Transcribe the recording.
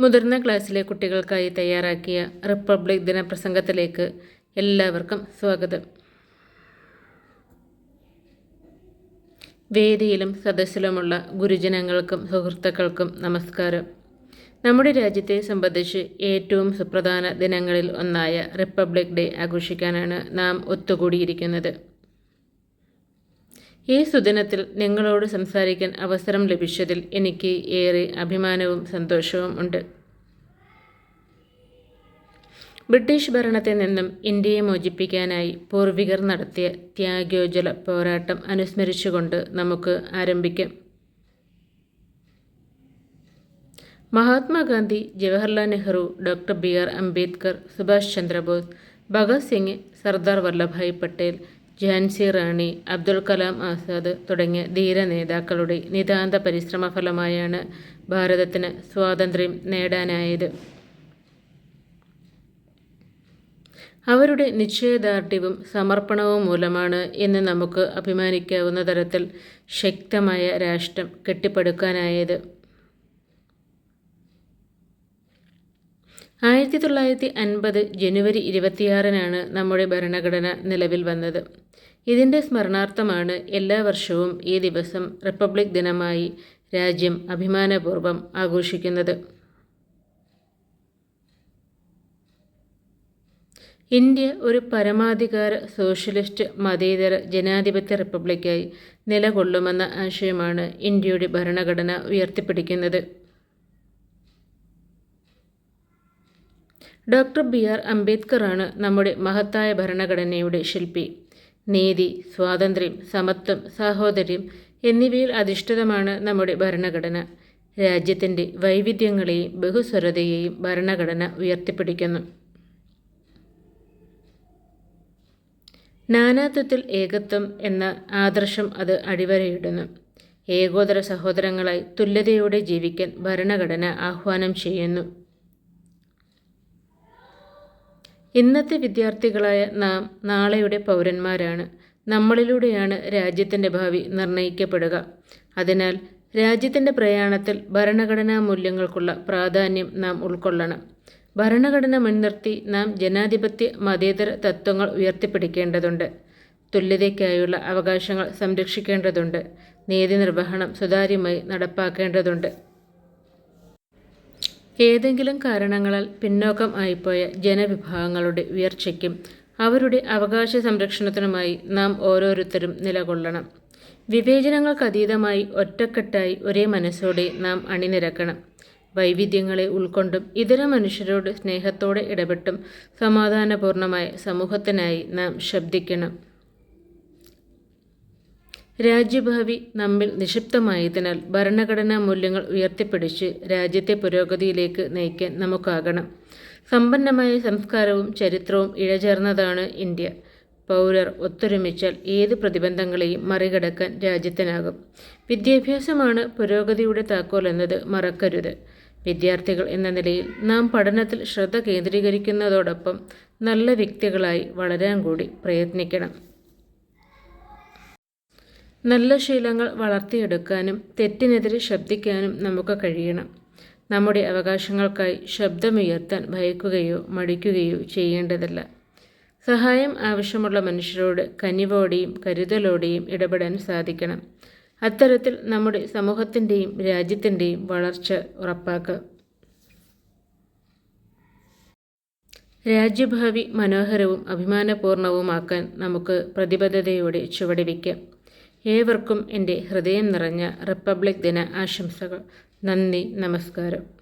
മുതിർന്ന ക്ലാസ്സിലെ കുട്ടികൾക്കായി തയ്യാറാക്കിയ റിപ്പബ്ലിക് ദിന പ്രസംഗത്തിലേക്ക് എല്ലാവർക്കും സ്വാഗതം. വേദിയിലും സദസ്സിലുമുള്ള ഗുരുജനങ്ങൾക്കും സുഹൃത്തുക്കൾക്കും നമസ്കാരം. നമ്മുടെ രാജ്യത്തെ സംബന്ധിച്ച് ഏറ്റവും സുപ്രധാന ദിനങ്ങളിൽ ഒന്നായ റിപ്പബ്ലിക് ഡേ ആഘോഷിക്കാനാണ് നാം ഒത്തുകൂടിയിരിക്കുന്നത്. ഈ സുദിനത്തിൽ നിങ്ങളോട് സംസാരിക്കാൻ അവസരം ലഭിച്ചതിൽ എനിക്ക് ഏറെ അഭിമാനവും സന്തോഷവും ഉണ്ട്. ബ്രിട്ടീഷ് ഭരണത്തിൽ നിന്നും ഇന്ത്യയെ മോചിപ്പിക്കാനായി പൂർവികർ നടത്തിയ ത്യാഗോജ്വല പോരാട്ടം അനുസ്മരിച്ചുകൊണ്ട് നമുക്ക് ആരംഭിക്കാം. Mahatma Gandhi Jawaharlal Nehru doctor B R Ambedkar Subhash Chandra Bose Bhagat Singh Sardar Vallabhbhai Patel Jhansi Rani Abdul Kalam Azad തുടങ്ങിയ ധീര നേതാക്കളുടെ നിതാന്ത പരിശ്രമ ഫലമായാണ് ഭാരതത്തിന് സ്വാതന്ത്ര്യം നേടാനായത്. അവരുടെ നിശ്ചയദാർഢ്യവും സമർപ്പണവും മൂലമാണ് ഇന്ന് നമുക്ക് അഭിമാനിക്കാവുന്ന തരത്തിൽ ശക്തമായ രാഷ്ട്രം കെട്ടിപ്പടുക്കാനായത്. ആയിരത്തി തൊള്ളായിരത്തി അൻപത് ജനുവരി ഇരുപത്തിയാറിനാണ് നമ്മുടെ ഭരണഘടന നിലവിൽ വന്നത്. ഇതിന്റെ സ്മരണാർത്ഥമാണ് എല്ലാ വർഷവും ഈ ദിവസം റിപ്പബ്ലിക് ദിനമായി രാജ്യം അഭിമാനപൂർവം ആഘോഷിക്കുന്നത്. ഇന്ത്യ ഒരു പരമാധികാര സോഷ്യലിസ്റ്റ് മതേതര ജനാധിപത്യ റിപ്പബ്ലിക്കായി നിലകൊള്ളുമെന്ന ആശയമാണ് ഇന്ത്യയുടെ ഭരണഘടന ഉയർത്തിപ്പിടിക്കുന്നത്. ഡോക്ടർ ബി ആർ അംബേദ്കറാണ് നമ്മുടെ മഹത്തായ ഭരണഘടനയുടെ ശില്പി. നീതി സ്വാതന്ത്ര്യം സമത്വം സാഹോദര്യം എന്നിവയിൽ അധിഷ്ഠിതമാണ് നമ്മുടെ ഭരണഘടന. രാജ്യത്തിന്റെ വൈവിധ്യങ്ങളെയും ബഹുസ്വരതയെയും ഭരണഘടന ഉയർത്തിപ്പിടിക്കുന്നു. നാനാത്വത്തിൽ ഏകത്വം എന്ന ആദർശം അത് അടിവരയിടുന്നു. ഏകോദര സഹോദരങ്ങളായി തുല്യതയോടെ ജീവിക്കാൻ ഭരണഘടന ആഹ്വാനം ചെയ്യുന്നു. ഇന്നത്തെ വിദ്യാർത്ഥികളായ നാം നാളെയുടെ പൗരന്മാരാണ്. നമ്മളിലൂടെയാണ് രാജ്യത്തിന്റെ ഭാവി നിർണയിക്കപ്പെടുക. അതിനാൽ രാജ്യത്തിന്റെ പ്രയാണത്തിൽ ഭരണഘടനാ മൂല്യങ്ങൾക്കുള്ള പ്രാധാന്യം നാം ഉൾക്കൊള്ളണം. ഭരണഘടന മുൻനിർത്തി നാം ജനാധിപത്യ മതേതര തത്വങ്ങൾ ഉയർത്തിപ്പിടിക്കേണ്ടതുണ്ട്. തുല്യതയ്ക്കായുള്ള അവകാശങ്ങൾ സംരക്ഷിക്കേണ്ടതുണ്ട്. നീതി നിർവഹണം സുതാര്യമായി നടപ്പാക്കേണ്ടതുണ്ട്. ഏതെങ്കിലും കാരണങ്ങളാൽ പിന്നോക്കം ആയിപ്പോയ ജനവിഭാഗങ്ങളുടെ ഉയർച്ചയ്ക്കും അവരുടെ അവകാശ സംരക്ഷണത്തിനുമായി നാം ഓരോരുത്തരും നിലകൊള്ളണം. വിവേചനങ്ങൾക്കതീതമായി ഒറ്റക്കെട്ടായി ഒരേ മനസ്സോടെ നാം അണിനിരക്കണം. വൈവിധ്യങ്ങളെ ഉൾക്കൊണ്ടും ഇതര മനുഷ്യരോട് സ്നേഹത്തോടെ ഇടപെട്ടും സമാധാനപൂർണമായ സമൂഹത്തിനായി നാം ശബ്ദിക്കണം. രാജ്യഭാവി നമ്മിൽ നിക്ഷിപ്തമായതിനാൽ ഭരണഘടനാ മൂല്യങ്ങൾ ഉയർത്തിപ്പിടിച്ച് രാജ്യത്തെ പുരോഗതിയിലേക്ക് നയിക്കാൻ നമുക്കാകണം. സമ്പന്നമായ സംസ്കാരവും ചരിത്രവും ഇഴചേർന്നതാണ് ഇന്ത്യ. പൗരർ ഒത്തൊരുമിച്ചാൽ ഏത് പ്രതിബന്ധങ്ങളെയും മറികടക്കാൻ രാജ്യത്തിനാകും. വിദ്യാഭ്യാസമാണ് പുരോഗതിയുടെ താക്കോൽ എന്നത് മറക്കരുത്. വിദ്യാർത്ഥികൾ എന്ന നിലയിൽ നാം പഠനത്തിൽ ശ്രദ്ധ കേന്ദ്രീകരിക്കുന്നതോടൊപ്പം നല്ല വ്യക്തികളായി വളരാൻ കൂടി പ്രയത്നിക്കണം. നല്ല ശീലങ്ങൾ വളർത്തിയെടുക്കാനും തെറ്റിനെതിരെ ശബ്ദിക്കാനും നമുക്ക് കഴിയണം. നമ്മുടെ അവകാശങ്ങൾക്കായി ശബ്ദമുയർത്താൻ ഭയക്കുകയോ മടിക്കുകയോ ചെയ്യേണ്ടതല്ല. സഹായം ആവശ്യമുള്ള മനുഷ്യരോട് കനിവോടെയും കരുതലോടെയും ഇടപെടാൻ സാധിക്കണം. അത്തരത്തിൽ നമ്മുടെ സമൂഹത്തിന്റെയും രാജ്യത്തിന്റെയും വളർച്ച ഉറപ്പാക്കുക. രാജ്യഭാവി മനോഹരവും അഭിമാനപൂർണവുമാക്കാൻ നമുക്ക് പ്രതിബദ്ധതയോടെ ചുവടുവയ്ക്കാം ഏവർക്കും എന്റെ ഹൃദയം നിറഞ്ഞ റിപ്പബ്ലിക് ദിന ആശംസകൾ. നന്ദി നമസ്കാരം.